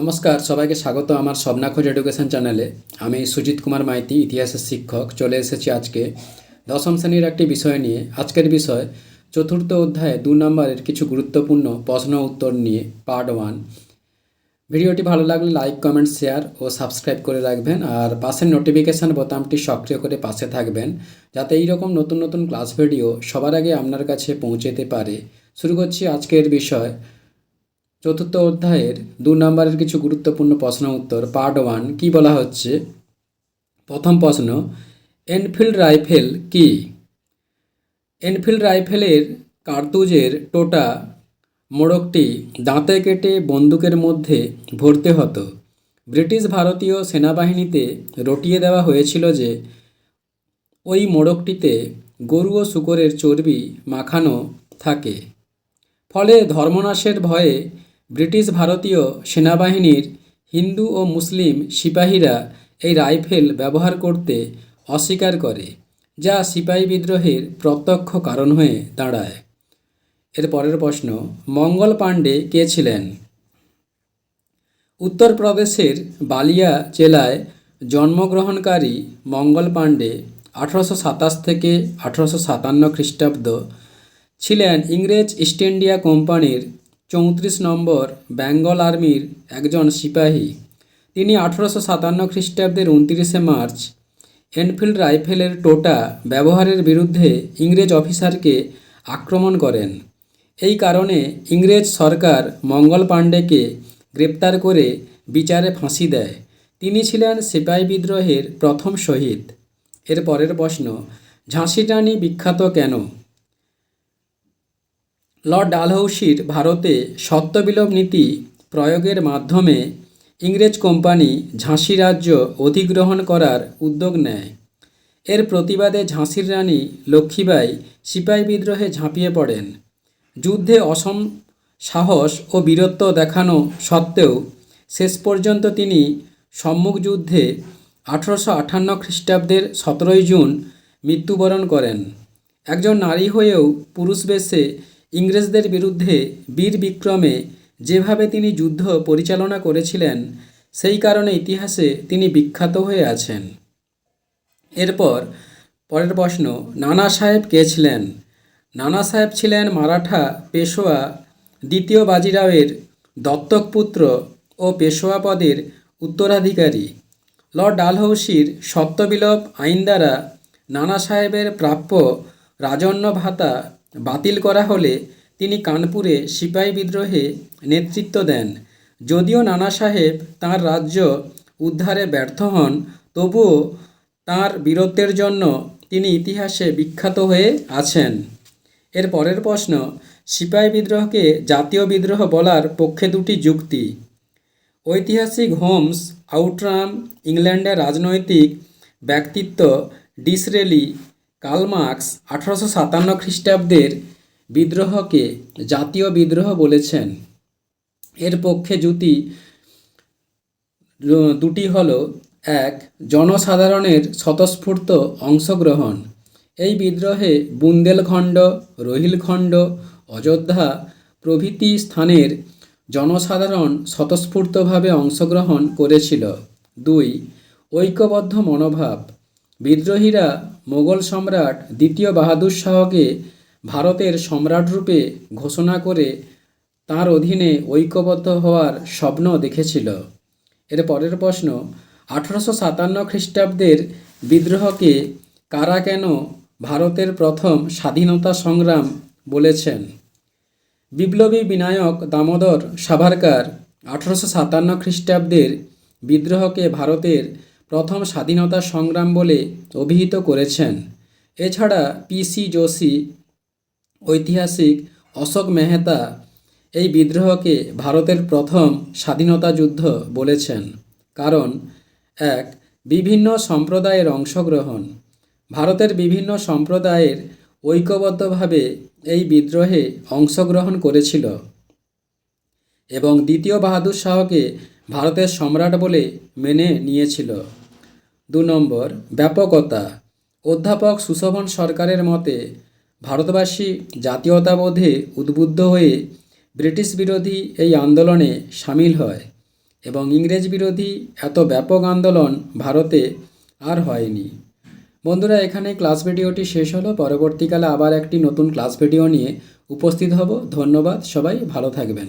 নমস্কার, সবাইকে স্বাগত আমার স্বপ্না খোঁজ এডুকেশন চ্যানেলে। আমি সুজিত কুমার মাইতি, ইতিহাসের শিক্ষক। চলে এসেছি আজকে দশম শ্রেণির একটি বিষয় নিয়ে। আজকের বিষয় চতুর্থ অধ্যায়ে দু নম্বরের কিছু গুরুত্বপূর্ণ প্রশ্ন উত্তর নিয়ে পার্ট ওয়ান ভিডিওটি ভালো লাগলে লাইক কমেন্ট শেয়ার ও সাবস্ক্রাইব করে রাখবেন আর পাশের নোটিফিকেশান বোতামটি সক্রিয় করে পাশে থাকবেন যাতে এই রকম নতুন নতুন ক্লাস ভিডিও সবার আগে আপনার কাছে পৌঁছেতে পারে। শুরু করছি আজকের বিষয় চতুর্থ অধ্যায়ের দু নম্বরের কিছু গুরুত্বপূর্ণ প্রশ্ন উত্তর পার্ট ওয়ান কী বলা হচ্ছে? প্রথম প্রশ্ন এনফিল্ড রাইফেল কি? এনফিল্ড রাইফেলের কার্তুজের টোটা মোড়কটি দাঁতে কেটে বন্দুকের মধ্যে ভরতে হতো। ব্রিটিশ ভারতীয় সেনাবাহিনীতে রটিয়ে দেওয়া হয়েছিল যে, ওই মোড়কটিতে গরু ও শুকরের চর্বি মাখানো থাকে। ফলে ধর্মনাশের ভয়ে ব্রিটিশ ভারতীয় সেনাবাহিনীর হিন্দু ও মুসলিম সিপাহীরা এই রাইফেল ব্যবহার করতে অস্বীকার করে, যা সিপাহী বিদ্রোহের প্রত্যক্ষ কারণ হয়ে দাঁড়ায়। এর পরের প্রশ্ন, মঙ্গল পাণ্ডে কে ছিলেন? উত্তরপ্রদেশের বালিয়া জেলায় জন্মগ্রহণকারী মঙ্গল পাণ্ডে আঠারোশো সাতাশ থেকে আঠারোশো সাতান্ন খ্রিস্টাব্দ ছিলেন ইংরেজ ইস্ট ইন্ডিয়া কোম্পানির চৌত্রিশ নম্বর বেঙ্গল আর্মির একজন সিপাহী। তিনি আঠারোশো সাতান্ন খ্রিস্টাব্দের উনত্রিশে মার্চ এনফিল্ড রাইফেলের টোটা ব্যবহারের বিরুদ্ধে ইংরেজ অফিসারকে আক্রমণ করেন। এই কারণে ইংরেজ সরকার মঙ্গল পাণ্ডেকে গ্রেপ্তার করে বিচারে ফাঁসি দেয়। তিনি ছিলেন সিপাহী বিদ্রোহের প্রথম শহীদ। এর পরের প্রশ্ন ঝাঁসি বিখ্যাত কেন? লর্ড ডালহৌসির ভারতে সত্যবিলোপ নীতি প্রয়োগের মাধ্যমে ইংরেজ কোম্পানি ঝাঁসি রাজ্য অধিগ্রহণ করার উদ্যোগ নেয়। এর প্রতিবাদে ঝাঁসির রানী লক্ষ্মীবাই সিপাহী বিদ্রোহে ঝাঁপিয়ে পড়েন। যুদ্ধে অসম সাহস ও বীরত্ব দেখানো সত্ত্বেও শেষ পর্যন্ত তিনি সম্মুখ যুদ্ধে আঠারোশো আটান্ন খ্রিস্টাব্দের সতেরোই জুন মৃত্যুবরণ করেন। একজন নারী হয়েও পুরুষ বেশে ইংরেজদের বিরুদ্ধে বীর বিক্রমে যেভাবে তিনি যুদ্ধ পরিচালনা করেছিলেন, সেই কারণে ইতিহাসে তিনি বিখ্যাত হয়ে আছেন। এরপর পরের প্রশ্ন, নানা সাহেব কে ছিলেন? নানা সাহেব ছিলেন মারাঠা পেশোয়া দ্বিতীয় বাজিরাওয়ের দত্তক পুত্র ও পেশোয়া পদের উত্তরাধিকারী। লর্ড ডালহৌসির সত্যবিলোপ আইন দ্বারা নানা সাহেবের প্রাপ্য রাজন্য ভাতা বাতিল করা হলে তিনি কানপুরে সিপাহী বিদ্রোহে নেতৃত্ব দেন। যদিও নানা সাহেব তাঁর রাজ্য উদ্ধারে ব্যর্থ হন, তবুও তাঁর বীরত্বের জন্য তিনি ইতিহাসে বিখ্যাত হয়ে আছেন। এর পরের প্রশ্ন, সিপাহী বিদ্রোহকে জাতীয় বিদ্রোহ বলার পক্ষে দুটি যুক্তি। ঐতিহাসিক হোমস, আউটরাম, ইংল্যান্ডের রাজনৈতিক ব্যক্তিত্ব ডিসরেলি কালমার্কস আঠারোশো সাতান্ন খ্রিস্টাব্দের বিদ্রোহকে জাতীয় বিদ্রোহ বলেছেন। এর পক্ষে জুতি দুটি হল, এক, জনসাধারণের স্বতঃস্ফূর্ত অংশগ্রহণ। এই বিদ্রোহে বুন্দেলখণ্ড, রোহিলখণ্ড, অযোধ্যা প্রভৃতি স্থানের জনসাধারণ স্বতঃস্ফূর্তভাবে অংশগ্রহণ করেছিল। দুই, ঐক্যবদ্ধ মনোভাব। বিদ্রোহীরা মোগল সম্রাট দ্বিতীয় বাহাদুর শাহকে ভারতের সম্রাটরূপে ঘোষণা করে তার অধীনে ঐক্যবদ্ধ হওয়ার স্বপ্ন দেখেছিল। এর পরের প্রশ্ন, আঠারোশো সাতান্ন খ্রিস্টাব্দের বিদ্রোহকে কারা কেন ভারতের প্রথম স্বাধীনতা সংগ্রাম বলেছেন? বিপ্লবী বিনায়ক দামোদর সাভারকার আঠারোশো সাতান্ন খ্রিস্টাব্দের বিদ্রোহকে ভারতের প্রথম স্বাধীনতা সংগ্রাম বলে অভিহিত করেছেন। এছাড়া পিসি যোশী ঐতিহাসিক অশোক মেহতা এই বিদ্রোহকে ভারতের প্রথম স্বাধীনতা যুদ্ধ বলেছেন। কারণ, এক, বিভিন্ন সম্প্রদায়ের অংশগ্রহণ। ভারতের বিভিন্ন সম্প্রদায়ের ঐক্যবদ্ধভাবে এই বিদ্রোহে অংশগ্রহণ করেছিল। এবং দ্বিতীয় বাহাদুর শাহকে ভারতের সম্রাট বলে মেনে নিয়েছিল। দু নম্বর, ব্যাপকতা। অধ্যাপক সুশোভন সরকারের মতে, ভারতবাসী জাতীয়তাবোধে উদ্বুদ্ধ হয়ে ব্রিটিশ বিরোধী এই আন্দোলনে সামিল হয় এবং ইংরেজ বিরোধী এত ব্যাপক আন্দোলন ভারতে আর হয়নি। বন্ধুরা, এখানে ক্লাস ভিডিওটি শেষ হলো। পরবর্তীকালে আবার একটি নতুন ক্লাস ভিডিও নিয়ে উপস্থিত হব। ধন্যবাদ সবাই, ভালো থাকবেন।